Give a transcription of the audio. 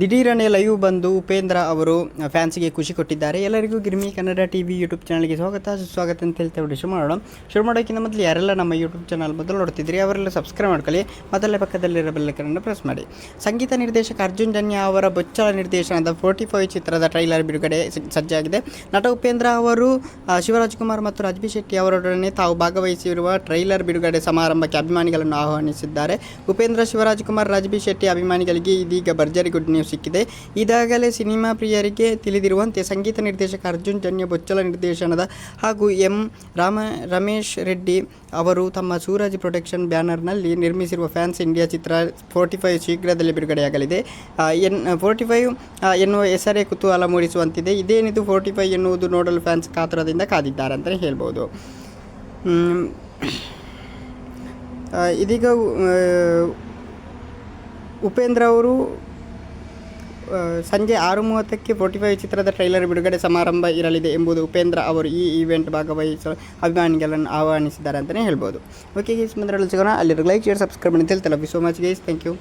ದಿಢೀರನೆ live ಬಂದು ಉಪೇಂದ್ರ ಅವರು ಫ್ಯಾನ್ಸಿಗೆ ಖುಷಿ ಕೊಟ್ಟಿದ್ದಾರೆ. ಎಲ್ಲರಿಗೂ Girmi Kannada T V YouTube ಚಾನಲ್ಗೆ ಸ್ವಾಗತ. ಸುಸ್ವಾಗತ ಅಂತ ಹೇಳ್ತಾ ವಿಡಿಯೋ ಶುರು ಮಾಡೋಣ. ಶುರು ಮಾಡೋಕ್ಕಿಂತ ಮೊದಲು ಯಾರೆಲ್ಲ ನಮ್ಮ ಯೂಟ್ಯೂಬ್ ಚಾನಲ್ ಮೊದಲು ನೋಡ್ತಿದ್ರಿ ಅವರೆಲ್ಲ ಸಬ್ಸ್ಕ್ರೈಬ್ ಮಾಡ್ಕೊಳ್ಳಿ. ಮೊದಲೇ ಪಕ್ಕದಲ್ಲಿರೋ ಬೆಲ್ಲಕರನ್ನು ಪ್ರೆಸ್ ಮಾಡಿ. ಸಂಗೀತ ನಿರ್ದೇಶಕ ಅರ್ಜುನ್ ಜನ್ಯ ಅವರ ಬೊಚ್ಚಲ ನಿರ್ದೇಶನದ ಫೋರ್ಟಿ ಫೈವ್ ಚಿತ್ರದ ಟ್ರೈಲರ್ ಬಿಡುಗಡೆ ಸಜ್ಜಾಗಿದೆ. ನಟ ಉಪೇಂದ್ರ ಅವರು ಶಿವರಾಜ್ ಕುಮಾರ್ ಮತ್ತು ರಾಜ್ಬಿ ಶೆಟ್ಟಿ ಅವರೊಡನೆ ತಾವು ಭಾಗವಹಿಸಿರುವ ಟ್ರೈಲರ್ ಬಿಡುಗಡೆ ಸಮಾರಂಭಕ್ಕೆ ಅಭಿಮಾನಿಗಳನ್ನು ಆಹ್ವಾನಿಸಿದ್ದಾರೆ. ಉಪೇಂದ್ರ, ಶಿವರಾಜ್ ಕುಮಾರ್, ರಾಜ್ಬಿ ಶೆಟ್ಟಿ ಅಭಿಮಾನಿಗಳಿಗೆ ಇದೀಗ ಭರ್ಜರಿ ಗುಡ್ ನ್ಯೂಸ್ ಸಿಕ್ಕಿದೆ. ಈಗಾಗಲೇ ಸಿನಿಮಾ ಪ್ರಿಯರಿಗೆ ತಿಳಿದಿರುವಂತೆ ಸಂಗೀತ ನಿರ್ದೇಶಕ ಅರ್ಜುನ್, ಜನ್ಯ ಬೊಚ್ಚಲ ನಿರ್ದೇಶನದ ಹಾಗೂ ಎಂ ರಾಮ, ರಮೇಶ್ ರೆಡ್ಡಿ ಅವರು ತಮ್ಮ ಸೂರಜ್ ಪ್ರೊಡಕ್ಷನ್ ಬ್ಯಾನರ್ನಲ್ಲಿ ನಿರ್ಮಿಸಿರುವ ಫ್ಯಾನ್ಸ್ ಇಂಡಿಯಾ ಚಿತ್ರ ಫೋರ್ಟಿ ಫೈವ್ ಶೀಘ್ರದಲ್ಲಿ ಬಿಡುಗಡೆಯಾಗಲಿದೆ. ಎನ್, ಫೋರ್ಟಿ ಫೈವ್ ಎನ್ನುವ ಹೆಸರೇ ಕುತೂಹಲ ಮೂಡಿಸುವಂತಿದೆ. ಇದೇನಿದು ಫೋರ್ಟಿ ಫೈವ್ ಎನ್ನುವುದು ನೋಡಲು ಫ್ಯಾನ್ಸ್ ಕಾತುರದಿಂದ ಕಾದಿದ್ದಾರೆ ಅಂತಲೇ ಹೇಳ್ಬೋದು. ಇದೀಗ ಉಪೇಂದ್ರ ಅವರು ಸಂಜೆ ಆರು ಮೂವತ್ತಕ್ಕೆ ಫೋರ್ಟಿ ಫೈವ್ ಚಿತ್ರದ ಟ್ರೈಲರ್ ಬಿಡುಗಡೆ ಸಮಾರಂಭ ಇರಲಿದೆ ಎಂಬುದು ಉಪೇಂದ್ರ ಅವರು ಈ ಈವೆಂಟ್ ಭಾಗವಹಿಸಲು ಅಭಿಮಾನಿಗಳನ್ನು ಆಹ್ವಾನಿಸಿದ್ದಾರೆ ಅಂತಲೇ ಹೇಳ್ಬೋದು. ಓಕೆ ಗೈಸ್ ಮುಂದೆ ಸಿಗೋಣ. ಅಲ್ಲಿ ಲೈಕ್ ಶೇರ್ ಸಬ್ಸ್ಕ್ರೈಬ್ ಅಂತ love be so much guys thank you